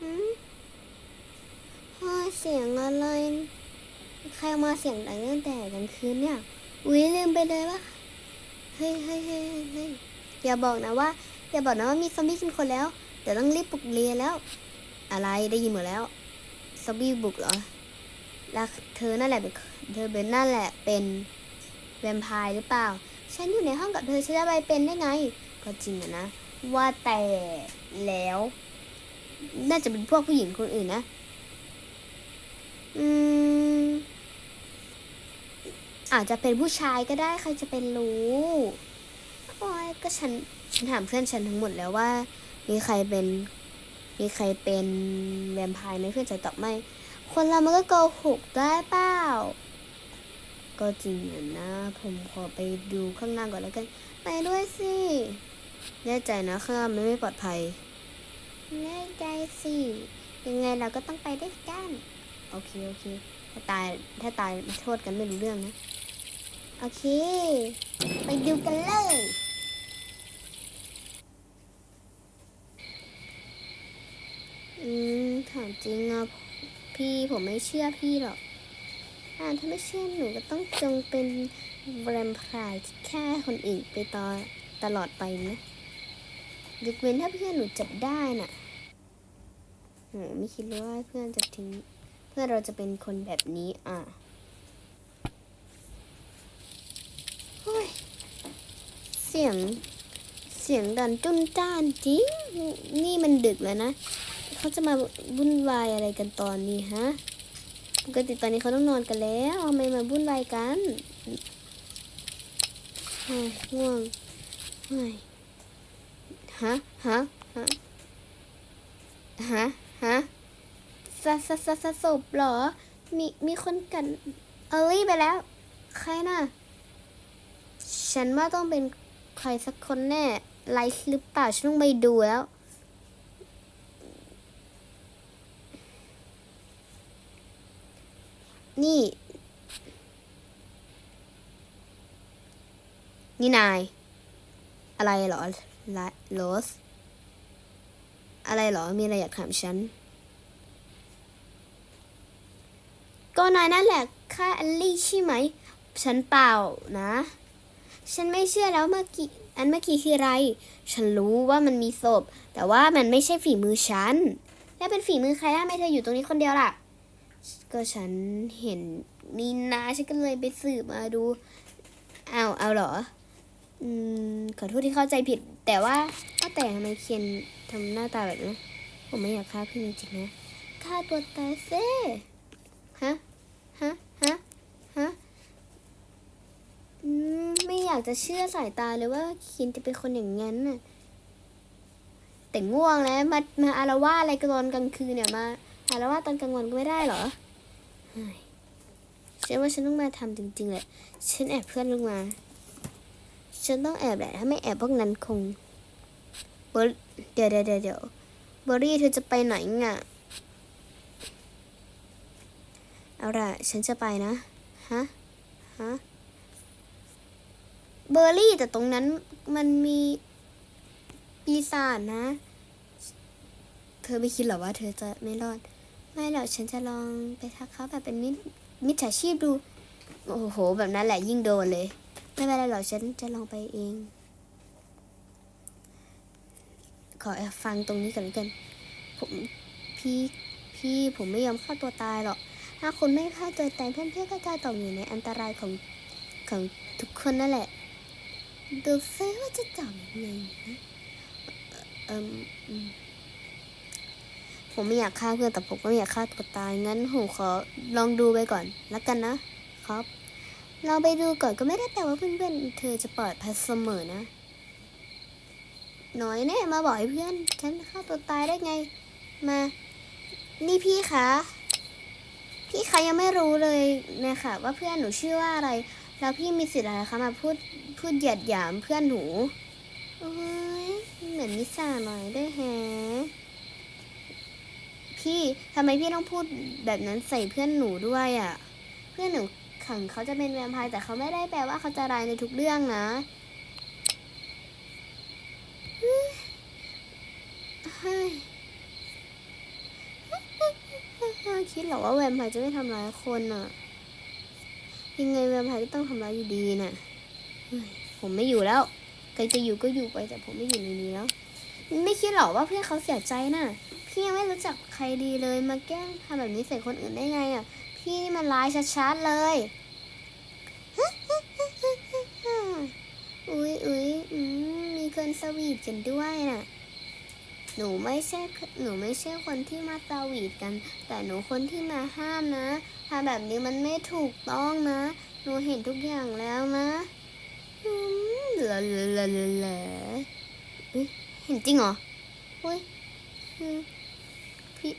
หืมเฮ้ยเสียงอะไร ใครมาเสียงดังตั้งแต่กลางคืนเนี่ย อุ้ยลืมไปเลยว่าเฮ้ยเฮ้ยเฮ้ยเฮ้ยอย่าบอกนะว่า อย่าบอกนะว่ามีซอมบี้กินคนแล้ว เดี๋ยวต้องรีบปลุกเรียนแล้ว อะไรได้ยินหมดแล้วซอมบี้บุกเหรอแล้วเธอนั่นแหละเป็นเธอเป็นนั่นแหละเป็นแวมไพร์หรือเปล่า ฉันอยู่ในห้องกับเธอฉันจะไปเป็นได้ไง ก็จริงนะ ว่าแต่แล้ว น่าจะเป็นพวกผู้หญิงคนอื่นนะ อืม อาจจะเป็นผู้ชายก็ได้ใครจะเป็นรู้โอ้ยก็ฉัน ฉันถามเพื่อนฉันทั้งหมดแล้วว่า มีใครเป็น มีใครเป็นแวมไพร์ไหมเพื่อนฉันตอบไม่ คนเรามันก็โกหกได้เปล่า ก็จริงอะนะ ผมขอไปดูข้างหน้าก่อนแล้วกัน ไปด้วยสิ แน่ใจนะข้างหน้ามันไม่ปลอดภัย แน่ใจสิ ยังไงเราก็ต้องไปด้วยกัน โอเค โอเค ถ้าตาย ถ้าตายโทษกันไม่รู้เรื่องนะ โอเค ไปดูกันเลยอืมถามจริงอะพี่ผมไม่เชื่อพี่หรอกอ่าถ้าไม่เชื่อหนูก็ต้องจงเป็นแวมไพร์ที่แค่คนอื่นไปต่อตลอดไปนะยกเว้นถ้าเพื่อนหนูจับได้น่ะ ไม่คิดเลยว่าเพื่อนจะทิ้ง เพื่อนเราจะเป็นคนแบบนี้อะเฮ้ยเสียง เสียงดันจุนจ้านจริง นี่มันดึกแล้วนะ เขาจะมาวุ่นวายอะไรกันตอนนี้ฮะ ปกติตอนนี้เขาต้องนอนกันแล้วทำไมมาวุ่นวายกันเฮ้ยง่วงเฮ้ยฮะ ฮะ ฮะ ฮะ ฮะสะสะสะสะศพเหรอ มีมีคนกันเอลลี่ไปแล้ว ใครน่ะ ฉันว่าต้องเป็นใครสักคนแน่ไลฟ์หรือเปล่าฉันต้องไปดูแล้วนี่ นี่นาย อะไรเหรอลโรส อะไรหรอ มีอะไรอยากถามฉัน ก็นายนั่นแหละค่าแอลลี่ใช่ไหม ฉันเปล่านะ ฉันไม่เชื่อแล้วเมื่อกี้ อันเมื่อกี้คืออะไร ฉันรู้ว่ามันมีศพ แต่ว่ามันไม่ใช่ฝีมือฉัน แล้วเป็นฝีมือใครได้ไม่เธออยู่ตรงนี้คนเดียวล่ะ ก็ฉันเห็นนี่นะฉันก็เลยไปสืบมาดูเอาเอาเหรอ อืม ขอโทษที่เข้าใจผิด แต่ว่า แต่ทำไมเคียนทำหน้าตาแบบนี้ผมไม่อยากฆ่าพี่จริงๆนะฆ่าตัวตายเซ่ฮะฮะฮะฮะไม่อยากจะเชื่อสายตาเลยว่าเคียนจะเป็นคนอย่างนั้นน่ะแต่ง่วงแล้วมามาอารวาอะไรกันตอนกลางคืนเนี่ยมาอารวาตอนกลางวันก็ไม่ได้เหรอฉันว่าฉันต้องมาทำจริงๆแหละ ฉันแอบเพื่อนลงมา ฉันต้องแอบแหละ ถ้าไม่แอบพวกนั้นคง อร์เดี๋ยวเดี๋ยวเดี๋ยวเบอร์รี่เธอจะไปไหนง่ะเอาล่ะฉันจะไปนะ ฮะ ฮะ เบอร์รี่แต่ตรงนั้นมันมีปีศาจนะ เธอไม่คิดหรอว่าเธอจะไม่รอด ไม่หรอกฉันจะลองไปทักเขาแบบเป็นมิมิจฉาชีพดู โอ้โห แบบนั้นแหละยิ่งโดนเลย ไม่เป็นไรหรอกฉันจะลองไปเอง ขอฟังตรงนี้ก่อนแล้วกัน ผมพี่พี่ผมไม่ยอมฆ่าตัวตายหรอก ถ้าคุณไม่ฆ่าตัวตายเพื่อนเพื่อก็จะตกอยู่ในอันตรายของของทุกคนนั่นแหละ ดูซิว่าจะจับยังไงนะเออผมไม่อยากฆ่าเพื่อนแต่ผมก็ไม่อยากฆ่าตัวตายงั้นผมขอลองดูไปก่อนแล้วกันนะครับ เราไปดูก่อนก็ไม่ได้แปลว่าเพื่อนๆเธอจะปลอดภัยเสมอนะ หน้อยแน่มาบอกให้เพื่อน ฉันฆ่าตัวตายได้ไง มา นี่พี่คะพี่คะยังไม่รู้เลยนะคะว่าเพื่อนหนูชื่อว่าอะไร แล้วพี่มีสิทธิ์อะไรคะมาพูดพูดเหยียดหยามเพื่อนหนูโอ้ยเหมือนนิสาหน่อยด้วยแฮะพี่ทำไมพี่ต้องพูดแบบนั้นใส่เพื่อนหนูด้วยอะ่ะ เพื่อนหนูขังเขาจะเป็นแวมไพร์แต่เขาไม่ได้แปลว่าเขาจะร้ายในทุกเรื่องนะเฮ้ย คิดหรอว่าแวมไพร์จะไม่ทำร้ายคนอะ ยังไงแวมไพร์ก็ต้องทำร้ายอยู่ดีน่ะผมไม่อยู่แล้วใครจะอยู่ก็อยู่ไปแต่ผมไม่อยู่ในนี้แล้ว ไม่คิดหรอว่าเพื่อนเขาเสียใจน่ะ พี่ยังไม่รู้จักใครดีเลยมาแกล้งทำแบบนี้ใส่คนอื่นได้ไงอะ พี่นี่มันร้ายชัดๆเลยอุ๊ยอุ๊ยมมีคนสวีทกันด้วยน่ะ หนูไม่ใช่หนูไม่ใช่คนที่มาสวีทกัน แต่หนูคนที่มาห้ามนะทำแบบนี้มันไม่ถูกต้องนะ หนูเห็นทุกอย่างแล้วนะอืมเหลอเหลอเหลอเหลอเหลือเห็นจริงเหรออุ้ยพี่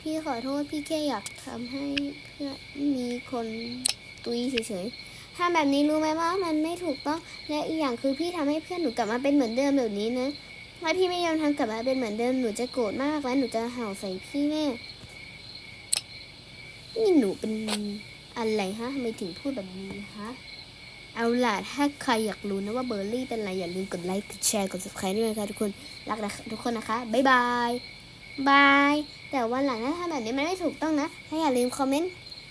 พี่ขอโทษพี่แค่อยากทำให้เพื่อนมีคนตุยเฉยๆทำแบบนี้รู้ไหมว่ามันไม่ถูกต้อง และอีกอย่างคือพี่ทำให้เพื่อนหนูกลับมาเป็นเหมือนเดิมแบบนี้นะ ถ้าพี่ไม่ยอมทำกับมาเป็นเหมือนเดิมหนูจะโกรธมากและหนูจะเห่าใส่พี่แน่นี่หนูเป็นอะไรฮะทำไมถึงพูดแบบนี้ฮะเอาล่ะถ้าใครอยากรู้นะว่าเบอร์รี่เป็นอะไรอย่าลืมกดไลค์กดแชร์กด subscribe ด้วยนะคะทุกคนรักนะทุกคนนะคะบ๊ายบายบายแต่วันหลังถ้าทำแบบนี้มันไม่ถูกต้องนะถ้อย่าลืมคอมเมนต์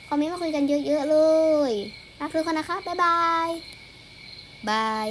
คอมเมนต์มาคุยกันเยอะๆเลยรักทุกคนนะคะบ๊ายบายบาย